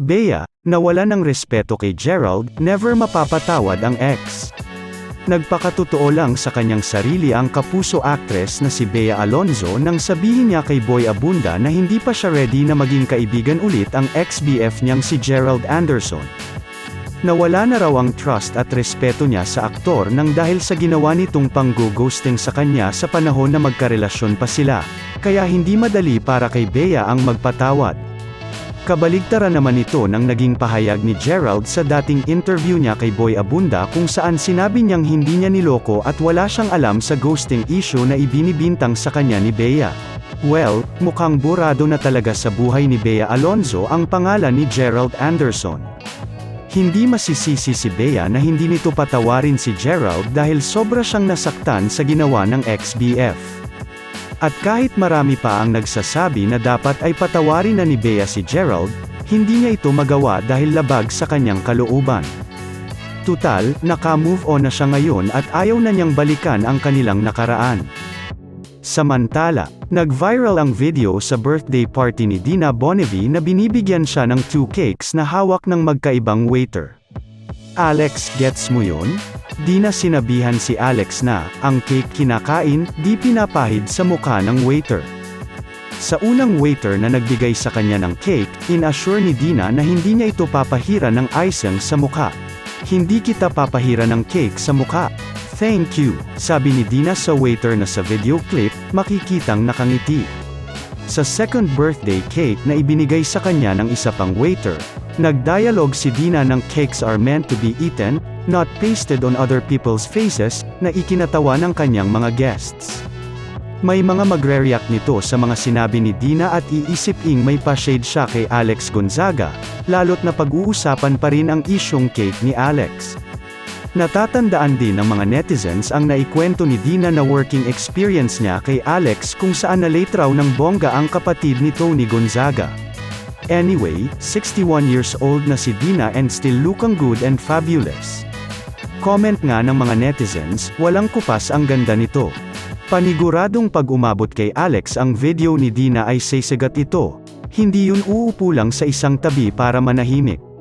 Bea, nawala ng respeto kay Gerald, never mapapatawad ang ex. Nagpakatotoo lang sa kanyang sarili ang kapuso actress na si Bea Alonzo nang sabihin niya kay Boy Abunda na hindi pa siya ready na maging kaibigan ulit ang ex-BF niyang si Gerald Anderson. Nawala na raw ang trust at respeto niya sa aktor nang dahil sa ginawa nitong pang-ghosting sa kanya sa panahon na magkarelasyon pa sila, kaya hindi madali para kay Bea ang magpatawad. Kabaligtaran naman ito nang naging pahayag ni Gerald sa dating interview niya kay Boy Abunda kung saan sinabi niyang hindi niya niloko at wala siyang alam sa ghosting issue na ibinibintang sa kanya ni Bea. Well, mukhang burado na talaga sa buhay ni Bea Alonzo ang pangalan ni Gerald Anderson. Hindi masisisi si Bea na hindi nito patawarin si Gerald dahil sobra siyang nasaktan sa ginawa ng ex-BF. At kahit marami pa ang nagsasabi na dapat ay patawarin na ni Bea si Gerald, hindi niya ito magawa dahil labag sa kanyang kalooban. Tutal, naka-move on na siya ngayon at ayaw na niyang balikan ang kanilang nakaraan. Samantala, nag-viral ang video sa birthday party ni Dina Bonnevie na binibigyan siya ng two cakes na hawak ng magkaibang waiter. Alex, gets mo yun? Di na sinabihan si Alex na, ang cake kinakain, di pinapahid sa mukha ng waiter. Sa unang waiter na nagbigay sa kanya ng cake, inassure ni Dina na hindi niya ito papahira ng icing sa mukha. Hindi kita papahira ng cake sa mukha. Thank you, sabi ni Dina sa waiter na sa video clip, makikitang nakangiti. Sa second birthday cake na ibinigay sa kanya ng isa pang waiter, nagdialog si Dina ng cakes are meant to be eaten, not pasted on other people's faces, na ikinatawa ng kanyang mga guests. May mga magre-react nito sa mga sinabi ni Dina at iisiping may pa-shade siya kay Alex Gonzaga, lalot na pag-uusapan pa rin ang isyong cake ni Alex. Natatandaan din ng mga netizens ang naikwento ni Dina na working experience niya kay Alex kung saan na-late raw ng bongga ang kapatid ni Tony Gonzaga. Anyway, 61 years old na si Dina and still looking good and fabulous. Comment nga ng mga netizens, walang kupas ang ganda nito. Paniguradong pag umabot kay Alex ang video ni Dina ay sasagat ito. Hindi yun uupo lang sa isang tabi para manahimik.